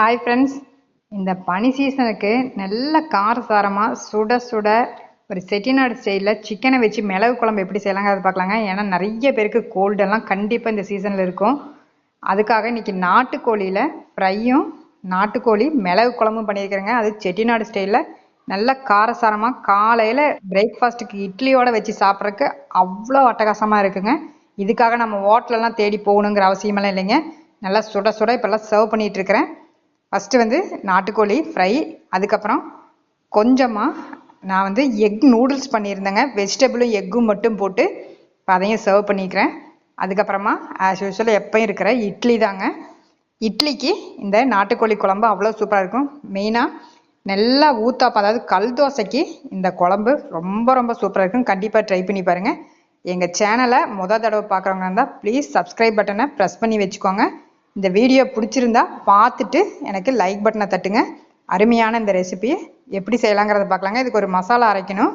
Hi friends இந்த பனி சீசனுக்கு நல்ல காரசாரமாக சுட சுட ஒரு செட்டிநாடு ஸ்டைலில் சிக்கனை வச்சு மிளகு குழம்பு எப்படி செய்யலாங்க அதை பார்க்கலாங்க. ஏன்னா நிறைய பேருக்கு கோல்டெல்லாம் கண்டிப்பாக இந்த சீசனில் இருக்கும். அதுக்காக இன்றைக்கி நாட்டுக்கோழியில் ஃப்ரையும் நாட்டுக்கோழி மிளகு குழம்பும் பண்ணியிருக்கிறேங்க. அது செட்டிநாடு ஸ்டைலில் நல்ல காரசாரமாக காலையில் பிரேக்ஃபாஸ்ட்டுக்கு இட்லியோட வச்சு சாப்பிட்றதுக்கு அவ்வளோ அட்டகாசமாக இருக்குங்க. இதுக்காக நம்ம ஹோட்டலெல்லாம் தேடி போகணுங்கிற அவசியமெல்லாம் இல்லைங்க. நல்லா சுட சுட இப்போல்லாம் சர்வ் பண்ணிகிட்டு இருக்கிறேன். ஃபஸ்ட்டு வந்து நாட்டுக்கோழி ஃப்ரை அதுக்கப்புறம் கொஞ்சமாக நான் வந்து எக் நூடுல்ஸ் பண்ணியிருந்தேங்க. வெஜிடபிளும் எக்கும் மட்டும் போட்டு இப்போ அதையும் சர்வ் பண்ணிக்கிறேன். அதுக்கப்புறமா ஆஸ் யூஸ்வல் எப்பயும் இருக்கிற இட்லி தாங்க. இட்லிக்கு இந்த நாட்டுக்கோழி குழம்பு அவ்வளோ சூப்பராக இருக்கும். மெயினாக நல்லா ஊத்தாப்பம் அதாவது கல் தோசைக்கு இந்த குழம்பு ரொம்ப ரொம்ப சூப்பராக இருக்கும். கண்டிப்பாக ட்ரை பண்ணி பாருங்கள் எங்கள் சேனலை முத தடவை பார்க்குறவங்க இருந்தால் ப்ளீஸ் சப்ஸ்கிரைப் பட்டனை ப்ரெஸ் பண்ணி வச்சுக்கோங்க. இந்த வீடியோ பிடிச்சிருந்தா பார்த்துட்டு எனக்கு லைக் பட்டனை தட்டுங்க. அருமையான இந்த ரெசிபியை எப்படி செய்யலாங்கிறத பார்க்கலாங்க. இதுக்கு ஒரு மசாலா அரைக்கணும்.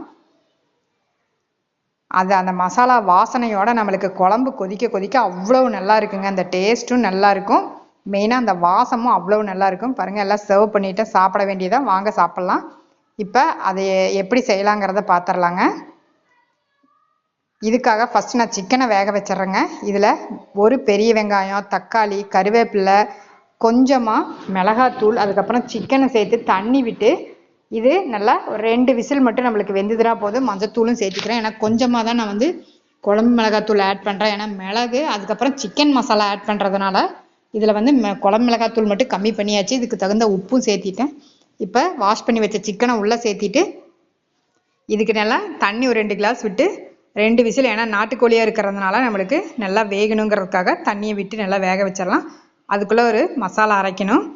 அது அந்த மசாலா வாசனையோட நம்மளுக்கு குழம்பு கொதிக்க கொதிக்க அவ்வளோ நல்லா இருக்குங்க. அந்த டேஸ்ட்டும் நல்லா இருக்கும். மெயினாக அந்த வாசமும் அவ்வளோ நல்லா இருக்கும். பாருங்கள் எல்லாம் சர்வ் பண்ணிட்டு சாப்பிட வேண்டியதான் வாங்க சாப்பிட்லாம். இப்போ அதை எப்படி செய்யலாங்கிறத பார்த்துடலாங்க. இதுக்காக ஃபஸ்ட்டு நான் சிக்கனை வேக வச்சிடுறேங்க. இதில் ஒரு பெரிய வெங்காயம் தக்காளி கருவேப்பிலை கொஞ்சமாக மிளகாத்தூள் அதுக்கப்புறம் சிக்கனை சேர்த்து தண்ணி விட்டு இது நல்லா ஒரு ரெண்டு விசில் மட்டும் நம்மளுக்கு வெந்ததுனா போதும். மஞ்சத்தூளும் சேர்த்துக்கிறேன். ஏன்னா கொஞ்சமாக தான் நான் வந்து குழம்பு மிளகாத்தூள் ஆட் பண்ணுறேன் ஏன்னா மிளகு அதுக்கப்புறம் சிக்கன் மசாலா ஆட் பண்ணுறதுனால இதில் வந்து குழம்பு மிளகாத்தூள் மட்டும் கம்மி பண்ணியாச்சு. இதுக்கு தகுந்த உப்பும் சேர்த்திட்டேன். இப்போ வாஷ் பண்ணி வச்ச சிக்கனை உள்ளே சேர்த்திட்டு இதுக்கு நல்லா தண்ணி ஒரு ரெண்டு கிளாஸ் விட்டு ரெண்டு விசில் ஏன்னா நாட்டுக்கோழியாக இருக்கிறதுனால நம்மளுக்கு நல்லா வேகணுங்கிறதுக்காக தண்ணியை விட்டு நல்லா வேக வச்சிடலாம். அதுக்குள்ளே ஒரு மசாலா அரைக்கணும்.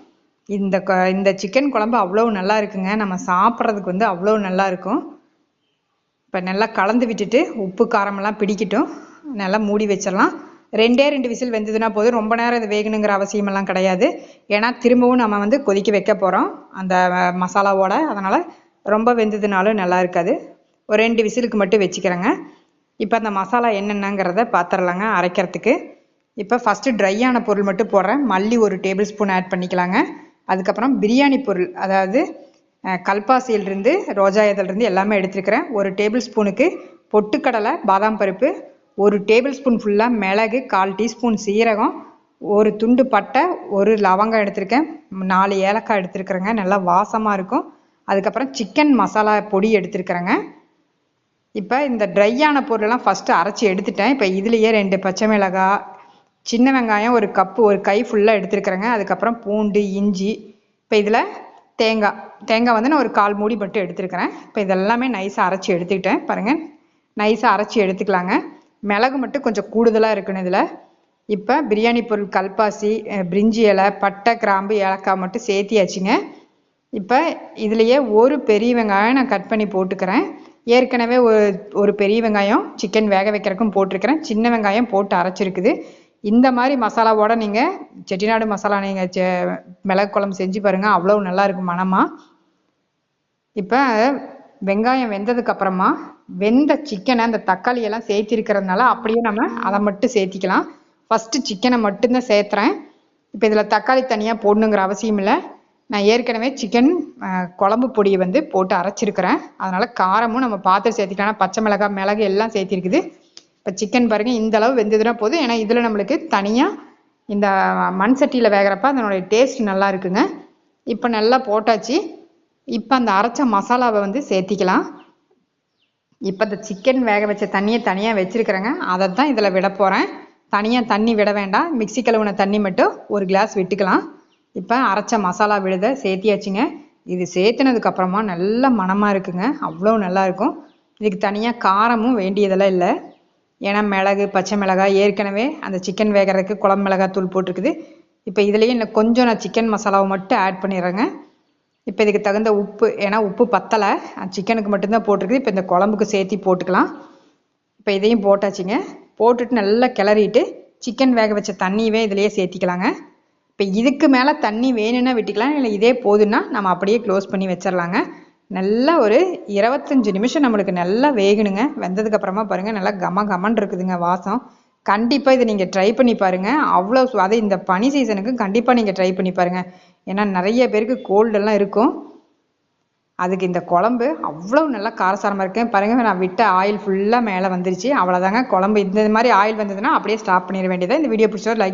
இந்த க- இந்த சிக்கன் குழம்பு அவ்வளோ நல்லா இருக்குங்க. நம்ம சாப்பிட்றதுக்கு வந்து அவ்வளோ நல்லா இருக்கும். இப்போ நல்லா கலந்து விட்டுட்டு உப்பு காரமெல்லாம் பிடிக்கட்டும். நல்லா மூடி வச்சிடலாம். ரெண்டே ரெண்டு விசில் வெந்ததுன்னா போதும். ரொம்ப நேரம் இது வேகணுங்கிற அவசியமெல்லாம் கிடையாது. ஏன்னா திரும்பவும் நம்ம வந்து கொதிக்க வைக்க போகிறோம் அந்த மசாலாவோட. அதனால் ரொம்ப வெந்ததுனாலும் நல்லா இருக்காது. ஒரு ரெண்டு விசிலுக்கு மட்டும் வச்சுக்கிறேங்க. இப்போ அந்த மசாலா என்னென்னங்கிறத பார்த்துடலாங்க அரைக்கிறதுக்கு. இப்போ ஃபஸ்ட்டு ட்ரையான பொருள் மட்டும் போடுறேன். மல்லி ஒரு டேபிள் ஸ்பூன் ஆட் பண்ணிக்கலாங்க. அதுக்கப்புறம் பிரியாணி பொருள் அதாவது கல்பாசியிலிருந்து ரோஜா இதழ்லேருந்து எல்லாமே எடுத்துருக்கிறேன். ஒரு டேபிள் ஸ்பூனுக்கு பொட்டுக்கடலை பாதாம் பருப்பு ஒரு டேபிள் ஸ்பூன் ஃபுல்லாக மிளகு கால் டீஸ்பூன் சீரகம் ஒரு துண்டு பட்டை ஒரு லவங்கம் எடுத்திருக்கேன். நாலு ஏலக்காய் எடுத்திருக்கிறேங்க. நல்லா வாசமாக இருக்கும். அதுக்கப்புறம் சிக்கன் மசாலா பொடி எடுத்திருக்கிறேங்க. இப்போ இந்த ட்ரையான பொருளெல்லாம் ஃபஸ்ட்டு அரைச்சி எடுத்துட்டேன். இப்போ இதுலேயே ரெண்டு பச்சை மிளகாய் சின்ன வெங்காயம் ஒரு கப்பு ஒரு கை ஃபுல்லாக எடுத்துருக்குறேங்க. அதுக்கப்புறம் பூண்டு இஞ்சி இப்போ இதில் தேங்காய் தேங்காய் வந்து நான் ஒரு கால் மூடி மட்டும் எடுத்துருக்கிறேன். இப்போ இதெல்லாமே நைஸாக அரைச்சி எடுத்துக்கிட்டேன். பாருங்கள் நைஸாக அரைச்சி எடுத்துக்கலாங்க. மிளகு மட்டும் கொஞ்சம் கூடுதலாக இருக்கணும் இதில். இப்போ பிரியாணி பொருள் கல்பாசி பிரிஞ்சி இலை பட்டை கிராம்பு ஏலக்காய் மட்டும் சேர்த்தியாச்சுங்க. இப்போ இதுலேயே ஒரு பெரிய வெங்காயம் நான் கட் பண்ணி போட்டுக்கிறேன். ஏற்கனவே ஒரு ஒரு பெரிய வெங்காயம் சிக்கன் வேக வைக்கிறதுக்கும் போட்டிருக்கிறேன். சின்ன வெங்காயம் போட்டு அரைச்சிருக்குது. இந்த மாதிரி மசாலாவோட நீங்கள் செட்டிநாடு மசாலா நீங்கள் செ மிளகு குழம்பு செஞ்சு பாருங்கள் அவ்வளோ நல்லா இருக்கும் மணமாக இப்போ வெங்காயம் வெந்ததுக்கு அப்புறமா வெந்த சிக்கனை அந்த தக்காளி எல்லாம் சேர்த்திருக்கிறதுனால அப்படியே நம்ம அதை மட்டும் சேர்த்திக்கலாம். ஃபஸ்ட்டு சிக்கனை மட்டும்தான் சேர்த்துறேன். இப்போ இதில் தக்காளி தனியாக போடணுங்கிற அவசியம் இல்லை. நான் ஏற்கனவே சிக்கன் குழம்பு பொடியை வந்து போட்டு அரைச்சிருக்கிறேன். அதனால் காரமும் நம்ம பார்த்து சேர்த்துக்கலாம். பச்சை மிளகாய் மிளகு எல்லாம் சேர்த்திருக்குது. இப்போ சிக்கன் பாருங்கள் இந்த அளவு போதும். ஏன்னா இதில் நம்மளுக்கு தனியாக இந்த மண் சட்டியில் வேகிறப்ப அதனுடைய டேஸ்ட் நல்லா இருக்குங்க. இப்போ நல்லா போட்டாச்சு. இப்போ அந்த அரைச்ச மசாலாவை வந்து சேர்த்திக்கலாம். இப்போ இந்த சிக்கன் வேக வச்ச தண்ணியை தனியாக வச்சுருக்கிறேங்க. அதை தான் இதில் விட போகிறேன் தனியாக தண்ணி விட வேண்டாம். மிக்ஸி கழுவுன தண்ணி மட்டும் ஒரு கிளாஸ் விட்டுக்கலாம். இப்போ அரைச்ச மசாலா விழுதை சேர்த்தியாச்சுங்க. இது சேர்த்துனதுக்கு அப்புறமா நல்ல மணமாக இருக்குங்க. அவ்வளோ நல்லா இருக்கும். இதுக்கு தனியாக காரமும் வேண்டியதெல்லாம் இல்லை. ஏன்னா மிளகு பச்சை மிளகாய் ஏற்கனவே அந்த சிக்கன் வேகிறதுக்கு குழம்பு மிளகாய் தூள் போட்டிருக்குது. இப்போ இதுலேயே இன்னும் கொஞ்சம் நான் சிக்கன் மசாலாவை மட்டும் ஆட் பண்ணிடுறேங்க. இப்போ இதுக்கு தகுந்த உப்பு ஏன்னா உப்பு பத்தலை. சிக்கனுக்கு மட்டும்தான் போட்டிருக்குது. இப்போ இந்த குழம்புக்கு சேர்த்தி போட்டுக்கலாம். இப்போ இதையும் போட்டாச்சுங்க. போட்டுட்டு நல்லா கிளறிட்டு சிக்கன் வேக வச்ச தண்ணியவே இதுலேயே சேர்த்திக்கலாங்க. இப்போ இதுக்கு மேலே தண்ணி வேணும்னா விட்டுக்கலாம் இல்லை இதே போதுன்னா நம்ம அப்படியே க்ளோஸ் பண்ணி வச்சிடலாங்க நல்லா ஒரு இருபத்தஞ்சு நிமிஷம் நம்மளுக்கு நல்லா வேகணுங்க. வெந்ததுக்கு அப்புறமா பாருங்கள் நல்லா கம கமன்னு இருக்குதுங்க வாசம். கண்டிப்பாக இதை நீங்கள் ட்ரை பண்ணி பாருங்கள் அவ்வளோ அதை இந்த பனி சீசனுக்கு கண்டிப்பாக நீங்கள் ட்ரை பண்ணி பாருங்கள் ஏன்னா நிறைய பேருக்கு கோல்டெல்லாம் இருக்கும். அதுக்கு இந்த குழம்பு அவ்வளோ நல்லா காரசாரமாக இருக்கேன் பாருங்கள் நான் விட்ட ஆயில் ஃபுல்லாக மேலே வந்துருச்சு. அவ்வளோதாங்க குழம்பு. இந்த மாதிரி ஆயில் வந்ததுன்னா அப்படியே ஸ்டாப் பண்ணிட வேண்டியது இந்த வீடியோ பிடிச்சவர் லைக்